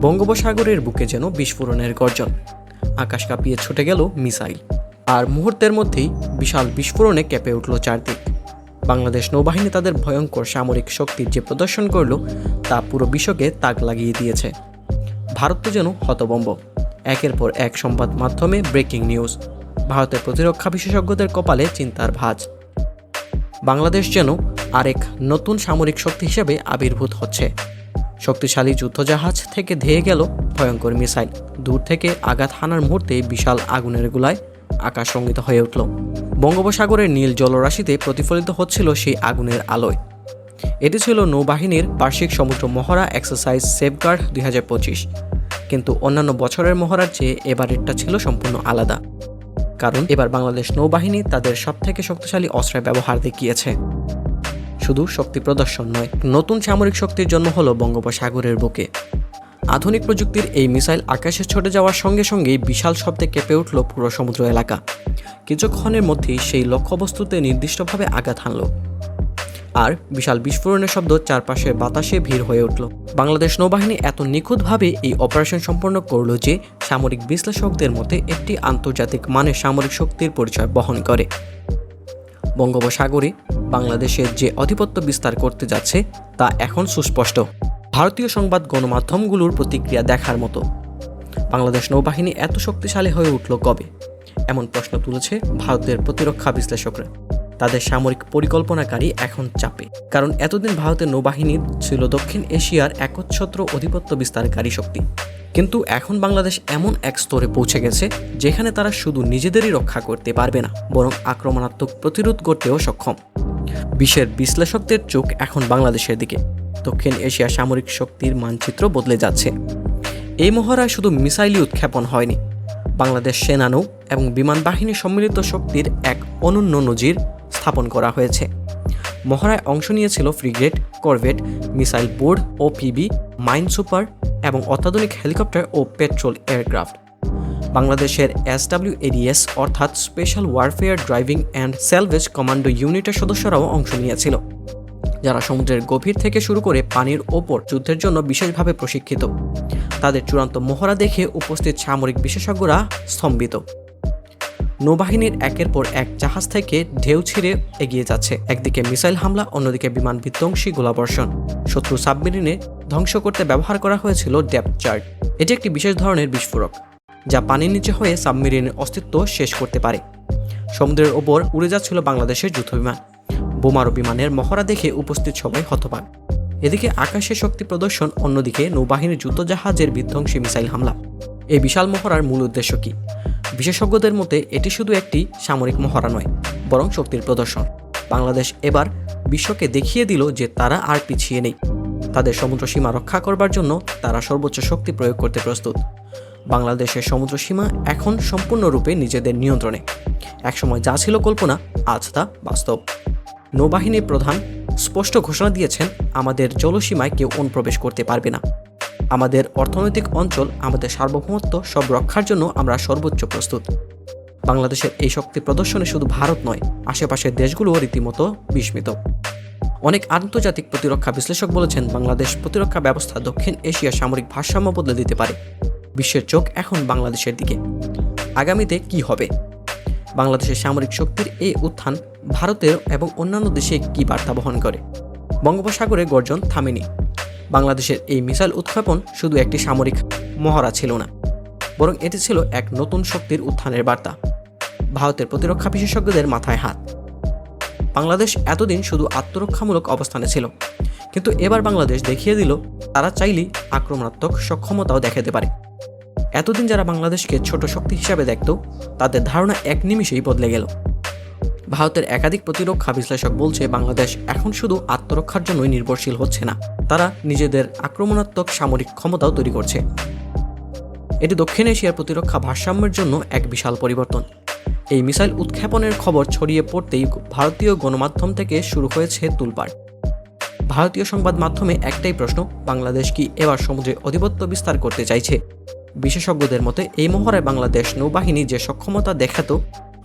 বঙ্গোপসাগরের বুকে যেন বিস্ফোরণের গর্জন। আকাশ কাঁপিয়ে ছুটে গেল মিসাইল। আর মুহূর্তের মধ্যেই বিশাল বিস্ফোরণে কেঁপে উঠল চারদিক। বাংলাদেশ নৌবাহিনী তাদের ভয়ঙ্কর সামরিক শক্তির যে প্রদর্শন করল, তা পুরো বিশ্বকে তাক লাগিয়ে দিয়েছে। ভারত তো যেন হতবম্ব। একের পর এক সংবাদ মাধ্যমে ব্রেকিং নিউজ। ভারতের প্রতিরক্ষা বিশেষজ্ঞদের কপালে চিন্তার ভাঁজ। বাংলাদেশ যেন আরেক নতুন সামরিক শক্তি হিসেবে আবির্ভূত হচ্ছে। শক্তিশালী যুদ্ধজাহাজ থেকে ধেয়ে গেল ভয়ঙ্কর মিসাইল। দূর থেকে আঘাত হানার মুহূর্তে বিশাল আগুনের গুলায় আকাশ রঙ্গিত হয়ে উঠল। বঙ্গোপসাগরের নীল জলরাশিতে প্রতিফলিত হচ্ছিল সেই আগুনের আলোয়। এটি ছিল নৌবাহিনীর বার্ষিক সমুদ্র মহড়া এক্সারসাইজ সেফগার্ড দুই হাজার পঁচিশ। কিন্তু অন্যান্য বছরের মহড়ার চেয়ে এবারেরটা ছিল সম্পূর্ণ আলাদা। কারণ এবার বাংলাদেশ নৌবাহিনী তাদের সবথেকে শক্তিশালী অস্ত্রের ব্যবহার দেখিয়েছে। শুধু শক্তি প্রদর্শন নয়, নতুন সামরিক শক্তির জন্ম হলো বঙ্গোপসাগরের বুকে। আধুনিক প্রযুক্তির এই মিসাইল আকাশে ছড়ে যাওয়ার সঙ্গে সঙ্গেই বিশাল শব্দে কেঁপে উঠল পুরো সমুদ্র এলাকা। কিছুক্ষণের মধ্যেই সেই লক্ষ্যবস্তুতে নির্দিষ্টভাবে আঘাত হানল। আর বিশাল বিস্ফোরণের শব্দ চারপাশের বাতাসে ভিড় হয়ে উঠল। বাংলাদেশ নৌবাহিনী এত নিখুঁতভাবে এই অপারেশন সম্পন্ন করল যে সামরিক বিশ্লেষকদের মতে একটি আন্তর্জাতিক মানের সামরিক শক্তির পরিচয় বহন করে। বঙ্গোপসাগরে বাংলাদেশের যে আধিপত্য বিস্তার করতে যাচ্ছে তা এখন সুস্পষ্ট। ভারতীয় সংবাদ গণমাধ্যমগুলোর প্রতিক্রিয়া দেখার মতো। বাংলাদেশ নৌবাহিনী এত শক্তিশালী হয়ে উঠল কবে? এমন প্রশ্ন তুলেছে ভারতের প্রতিরক্ষা বিশ্লেষকরা। তাদের সামরিক পরিকল্পনাকারী এখন চাপে। কারণ এতদিন ভারতের নৌবাহিনী ছিল দক্ষিণ এশিয়ার একচ্ছত্র আধিপত্য বিস্তারকারী শক্তি। কিন্তু এখন বাংলাদেশ এমন এক স্তরে পৌঁছে গেছে, যেখানে তারা শুধু নিজেদেরই রক্ষা করতে পারবে না, বরং আক্রমণাত্মক প্রতিরোধ করতেও সক্ষম। বিশ্বের বিশ্লেষকদের চোখ এখন বাংলাদেশের দিকে। দক্ষিণ এশিয়া সামরিক শক্তির মানচিত্র বদলে যাচ্ছে। এই মহড়ায় শুধু মিসাইলই উৎক্ষেপণ হয়নি। বাংলাদেশ সেনানৌ এবং বিমান বাহিনীর সম্মিলিত শক্তির এক অনন্য নজির স্থাপন করা হয়েছে। মহড়ায় অংশ নিয়েছিল ফ্রিগেট, করভেট, মিসাইল বোর্ড ও পিবি মাইন সুপার এবং অত্যাধুনিক হেলিকপ্টার ও পেট্রোল এয়ারক্রাফট। বাংলাদেশের এসডাব্লিউএডিএস অর্থাৎ স্পেশাল ওয়ারফেয়ার ড্রাইভিং অ্যান্ড সেলভেজ কমান্ডো ইউনিটের সদস্যরাও অংশ নিয়েছিল, যারা সমুদ্রের গভীর থেকে শুরু করে পানির ওপর যুদ্ধের জন্য বিশেষভাবে প্রশিক্ষিত। তাদের চূড়ান্ত মহড়া দেখে উপস্থিত সামরিক বিশেষজ্ঞরা স্তম্ভিত। নৌবাহিনীর একের পর এক জাহাজ থেকে ঢেউ ছিঁড়ে এগিয়ে যাচ্ছে। একদিকে মিসাইল হামলা, অন্যদিকে বিমান বিধ্বংসী গোলাবর্ষণ। শত্রু সাবমেরিনে ধ্বংস করতে ব্যবহার করা হয়েছিল ডেপথ চার্ট। এটি একটি বিশেষ ধরনের বিস্ফোরক, যা পানির নিচে হয়ে সাবমেরিনের অস্তিত্ব শেষ করতে পারে। সমুদ্রের ওপর উড়ে যাচ্ছিল বাংলাদেশের যুদ্ধবিমান বোমারু বিমানের মহড়া দেখে উপস্থিত সবাই হতবাক। এদিকে আকাশে শক্তি প্রদর্শন, অন্যদিকে নৌবাহিনীর যুদ্ধজাহাজের বিধ্বংসী মিসাইল হামলা। এই বিশাল মহড়ার মূল উদ্দেশ্য কী? বিশেষজ্ঞদের মতে, এটি শুধু একটি সামরিক মহড়া নয়, বরং শক্তির প্রদর্শন। বাংলাদেশ এবার বিশ্বকে দেখিয়ে দিল যে তারা আর পিছিয়ে নেই। তাদের সমুদ্র সীমা রক্ষা করবার জন্য তারা সর্বোচ্চ শক্তি প্রয়োগ করতে প্রস্তুত। বাংলাদেশের সমুদ্র সীমা এখন সম্পূর্ণরূপে নিজেদের নিয়ন্ত্রণে। একসময় যা ছিল কল্পনা, আজ তা বাস্তব। নৌবাহিনীর প্রধান স্পষ্ট ঘোষণা দিয়েছেন, আমাদের জলসীমায় কেউ অনুপ্রবেশ করতে পারবে না। আমাদের অর্থনৈতিক অঞ্চল, আমাদের সার্বভৌমত্ব সব রক্ষার জন্য আমরা সর্বোচ্চ প্রস্তুত। বাংলাদেশের এই শক্তি প্রদর্শনে শুধু ভারত নয়, আশেপাশের দেশগুলোও রীতিমতো বিস্মিত। অনেক আন্তর্জাতিক প্রতিরক্ষা বিশ্লেষক বলেছেন, বাংলাদেশ প্রতিরক্ষা ব্যবস্থা দক্ষিণ এশিয়ার সামরিক ভারসাম্য বদলে দিতে পারে। বিশ্বের চোখ এখন বাংলাদেশের দিকে। আগামীতে কি হবে? বাংলাদেশের সামরিক শক্তির এই উত্থান ভারতের এবং অন্যান্য দেশে কি বার্তা বহন করে? বঙ্গোপসাগরে গর্জন থামেনি। বাংলাদেশের এই মিসাইল উৎক্ষেপণ শুধু একটি সামরিক মহড়া ছিল না, বরং এটি ছিল এক নতুন শক্তির উত্থানের বার্তা, ভারতের প্রতিরক্ষা বিশেষজ্ঞদের মাথায় হাত। বাংলাদেশ এতদিন শুধু আত্মরক্ষামূলক অবস্থানে ছিল, কিন্তু এবার বাংলাদেশ দেখিয়ে দিল তারা চাইলেই আক্রমণাত্মক সক্ষমতাও দেখাতে পারে। এতদিন যারা বাংলাদেশকে ছোট শক্তি হিসাবে দেখত, তাদের ধারণা এক নিমিষেই বদলে গেল। ভারতের একাধিক প্রতিরক্ষা বিশ্লেষক বলছে, বাংলাদেশ এখন শুধু আত্মরক্ষার জন্যই নির্ভরশীল হচ্ছে না, তারা নিজেদের আক্রমণাত্মক সামরিক ক্ষমতাও তৈরি করছে। এটি দক্ষিণ এশিয়ার প্রতিরক্ষা ভারসাম্যের জন্য এক বিশাল পরিবর্তন। এই মিসাইল উৎক্ষেপণের খবর ছড়িয়ে পড়তেই ভারতীয় গণমাধ্যম থেকে শুরু হয়েছে তুলপাড়। ভারতীয় সংবাদ মাধ্যমে একটাই প্রশ্ন, বাংলাদেশ কি এবার সমুদ্রে আধিপত্য বিস্তার করতে চাইছে? বিশেষজ্ঞদের মতে, এই মহড়ায় বাংলাদেশ নৌবাহিনী যে সক্ষমতা দেখাতো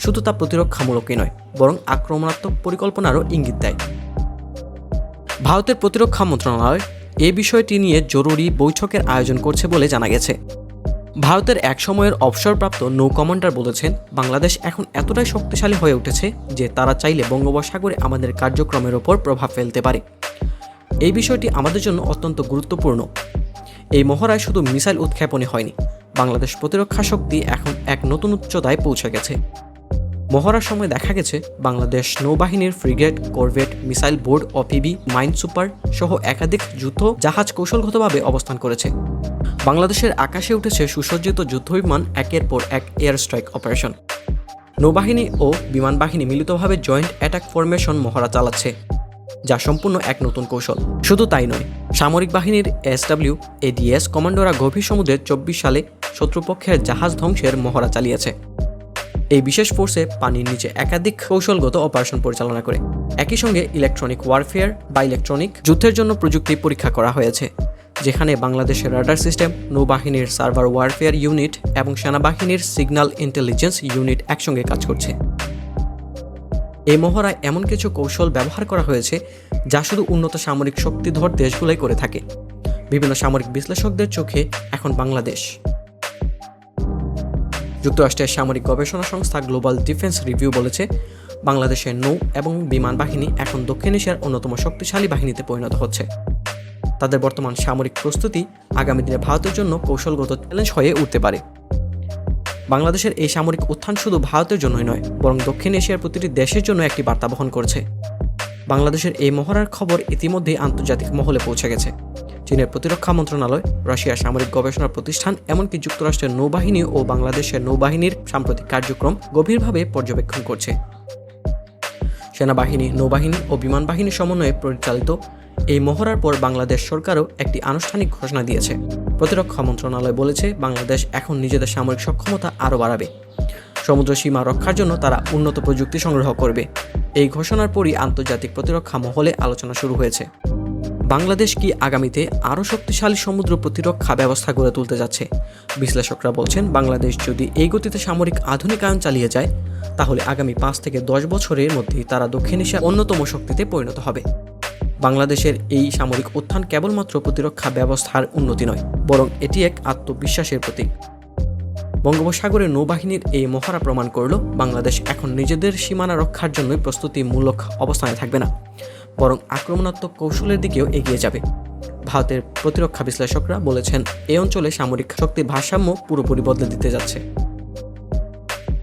শুধু তা প্রতিরক্ষামূলকই নয়, বরং আক্রমণাত্মক পরিকল্পনারও ইঙ্গিত দেয়। ভারতের প্রতিরক্ষা মন্ত্রণালয় এই বিষয়টি নিয়ে জরুরি বৈঠকের আয়োজন করছে বলে জানা গেছে। ভারতের এক সময়ের অবসরপ্রাপ্ত নৌ কমান্ডার বলেছেন, বাংলাদেশ এখন এতটাই শক্তিশালী হয়ে উঠেছে যে তারা চাইলে বঙ্গোপসাগরে আমাদের কার্যক্রমের ওপর প্রভাব ফেলতে পারে। এই বিষয়টি আমাদের জন্য অত্যন্ত গুরুত্বপূর্ণ। এই মহড়ায় শুধু মিসাইল উৎক্ষেপণই হয়নি, বাংলাদেশ প্রতিরক্ষা শক্তি এখন এক নতুন উচ্চতায় পৌঁছে গেছে। মহড়ার সময় দেখা গেছে বাংলাদেশ নৌবাহিনীর frigate, corvette, missile board O P B mine super সহ একাধিক যুদ্ধ জাহাজ কৌশলগতভাবে অবস্থান করেছে। বাংলাদেশের আকাশে উঠেছে সুসজ্জিত যুদ্ধবিমান একের পর এক এয়ার স্ট্রাইক অপারেশন। নৌবাহিনী ও বিমান বাহিনী মিলিতভাবে জয়েন্ট অ্যাটাক ফরমেশন মহড়া চালাচ্ছে, যা সম্পূর্ণ এক নতুন কৌশল। শুধু তাই নয়, সামরিক বাহিনীর এসডব্লিউ এডিএস কমান্ডোরা গভীর সমুদ্রে চব্বিশ সালে শত্রুপক্ষের জাহাজ ধ্বংসের মহড়া চালিয়েছে। এই বিশেষ ফোর্সে পানির নিচে একাধিক কৌশলগত অপারেশন পরিচালনা করে। একই সঙ্গে ইলেকট্রনিক ওয়ারফেয়ার বা ইলেকট্রনিক যুদ্ধের জন্য প্রযুক্তি পরীক্ষা করা হয়েছে, যেখানে বাংলাদেশের রাডার সিস্টেম নৌবাহিনীর সার্ভার ওয়ারফেয়ার ইউনিট এবং সেনাবাহিনীর সিগন্যাল ইন্টেলিজেন্স ইউনিট একসঙ্গে কাজ করছে। এই মহড়ায় এমন কিছু কৌশল ব্যবহার করা হয়েছে, যা শুধু উন্নত সামরিক শক্তিধর দেশগুলোই করে থাকে। বিভিন্ন সামরিক বিশ্লেষকদের চোখে এখন বাংলাদেশ। যুক্তরাষ্ট্রের সামরিক গবেষণা সংস্থা গ্লোবাল ডিফেন্স রিভিউ বলেছে বাংলাদেশের নৌ এবং বিমান বাহিনী এখন দক্ষিণ এশিয়ার অন্যতম শক্তিশালী বাহিনীতে পরিণত হচ্ছে। তাদের বর্তমান সামরিক প্রস্তুতি আগামী দিনে ভারতের জন্য কৌশলগত চ্যালেঞ্জ হয়ে উঠতে পারে। বাংলাদেশের এই সামরিক উত্থান শুধু ভারতের জন্যই নয়, বরং দক্ষিণ এশিয়ার প্রতিটি দেশের জন্য একটি বার্তা বহন করছে। বাংলাদেশের এই মহড়ার খবর ইতিমধ্যেই আন্তর্জাতিক মহলে পৌঁছে গেছে। চীনের প্রতিরক্ষা মন্ত্রণালয়, রাশিয়ার সামরিক গবেষণা প্রতিষ্ঠান, এমনকি যুক্তরাষ্ট্রের নৌবাহিনী ও বাংলাদেশের নৌবাহিনীর সাম্প্রতিক কার্যক্রম গভীরভাবে পর্যবেক্ষণ করছে। সেনাবাহিনী, নৌবাহিনী ও বিমান বাহিনীর সমন্বয়ে পরিচালিত এই মহড়ার পর বাংলাদেশ সরকারও একটি আনুষ্ঠানিক ঘোষণা দিয়েছে। প্রতিরক্ষা মন্ত্রণালয় বলেছে, বাংলাদেশ এখন নিজেদের সামরিক সক্ষমতা আরও বাড়াবে। সমুদ্র সীমা রক্ষার জন্য তারা উন্নত প্রযুক্তি সংগ্রহ করবে। এই ঘোষণার পরই আন্তর্জাতিক প্রতিরক্ষা মহলে আলোচনা শুরু হয়েছে। বাংলাদেশ কি আগামীতে আরও শক্তিশালী সমুদ্র প্রতিরক্ষা ব্যবস্থা গড়ে তুলতে যাচ্ছে? বিশ্লেষকরা বলছেন, বাংলাদেশ যদি এই গতিতে সামরিক আধুনিকায়ন চালিয়ে যায়, তাহলে আগামী পাঁচ থেকে দশ বছরের মধ্যেই তারা দক্ষিণ এশিয়ার অন্যতম শক্তিতে পরিণত হবে। বাংলাদেশের এই সামরিক উত্থান কেবলমাত্র প্রতিরক্ষা ব্যবস্থার উন্নতি নয়, বরং এটি এক আত্মবিশ্বাসের প্রতীক। বঙ্গোপসাগরের নৌবাহিনীর এই মহড়া প্রমাণ করল, বাংলাদেশ এখন নিজেদের সীমানা রক্ষার জন্যই প্রস্তুতিমূলক অবস্থানে থাকবে না। বরং আক্রমণাত্মক কৌশলের দিকেও এগিয়ে যাবে। ভারতের প্রতিরক্ষা বিশ্লেষকরা বলেছেন এই অঞ্চলে সামরিক শক্তির ভারসাম্য পুরোপুরি বদলে দিতে যাচ্ছে।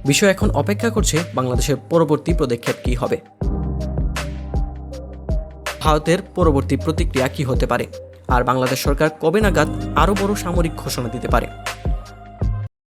বিষয় এখন অপেক্ষা করছে বাংলাদেশের পরবর্তী পদক্ষেপ কী হবে। ভারতের পরবর্তী প্রতিক্রিয়া কী হতে পারে? আর বাংলাদেশ সরকার কবে নাগাদ আরও বড় সামরিক ঘোষণা দিতে পারে?